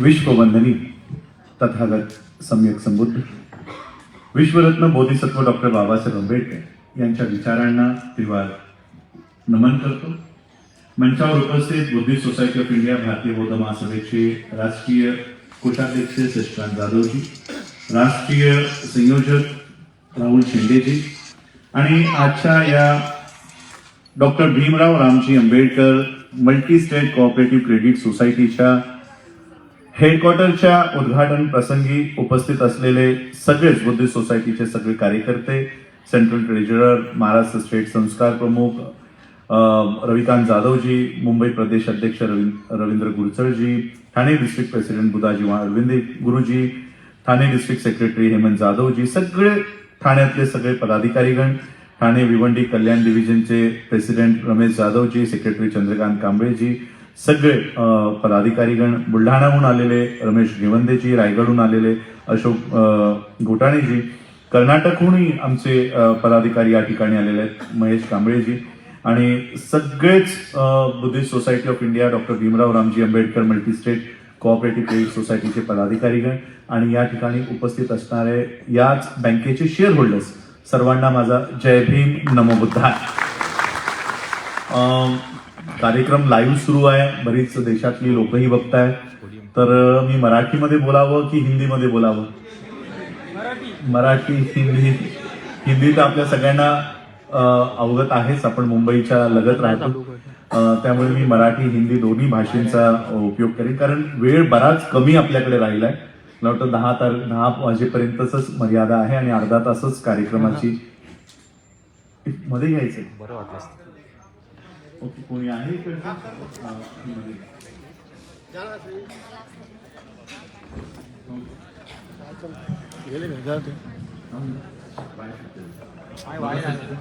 विश्ववंदनी तथागत सम्यक संबुद्ध. विश्वरत्न बोधिसत्व डॉक्टर बाबासाहेब आंबेडकर यांच्या विचारांना त्रिवार नमन करतो. मंचावर उपस्थित बुद्धिस्ट सोसायटी ऑफ इंडिया भारतीय बौद्ध महासभेचे राष्ट्रीय कोषाध्यक्ष शशिकांत जाधवजी राष्ट्रीय संयोजक राहुल शिंदेजी आणि आजच्या या doctor Bhimrao Ramji Ambedkar multi state cooperative credit सोसायटीच्या हेडक्वार्टरच्या उद्घाटन प्रसंगी उपस्थित असलेले सगळेच बुद्धिस्ट सोसायटीचे सगळे कार्यकर्ते सेंट्रल ट्रेजरर महाराष्ट्र स्टेट संस्कार प्रमुख रविकांत जाधवजी मुंबई प्रदेश अध्यक्ष रवीं- रवींद्र गुरचळजी ठाणे डिस्ट्रिक्ट प्रेसिडेंट बुधाजी अरविंद गुरुजी ठाणे डिस्ट्रिक्ट सेक्रेटरी हेमंत जाधवजी सगळे ठाण्यातले सगळे पदाधिकारीगण ठाणे भिवंडी कल्याण डिव्हिजनचे प्रेसिडेंट रमेश जाधवजी सेक्रेटरी चंद्रकांत कांबळेजी सगळे पदाधिकारीगण बुलढाण्याहून आलेले रमेश घेवंदेजी रायगडहून आलेले अशोक घोटाणेजी कर्नाटकहूनही आमचे पदाधिकारी या ठिकाणी आलेले आहेत महेश कांबळेजी. आणि सगळेच buddhist society of India doctor Bhimrao Ramji Ambedkar multi state cooperative credit सोसायटीचे पदाधिकारीगण आणि या ठिकाणी उपस्थित असणारे याच बँकेचे शेअर होल्डर्स सर्वांना माझा जय भीम नमोबुद्धा कार्यक्रम लाईव्ह सुरू आहे. बरीच देशातली लोकही बघताय तर मी मराठीमध्ये बोलावं की हिंदीमध्ये बोलावं? मराठी हिंदी हिंदी तर आपल्या सगळ्यांना अवगत आहेच. आपण मुंबईच्या लगत राहतो. त्यामुळे मी मराठी हिंदी दोन्ही भाषेचा उपयोग करेन. कारण वेळ बराच कमी आपल्याकडे राहिलाय. मला वाटतं दहा तार दहा वाजेपर्यंतच मर्यादा आहे आणि अर्धा तासच कार्यक्रमाची मध्ये घ्यायचं बरं वाटलं कोणी आहे इकडचं? हा, मध्ये. गेले का जा ते बाय. काय वाया झालं?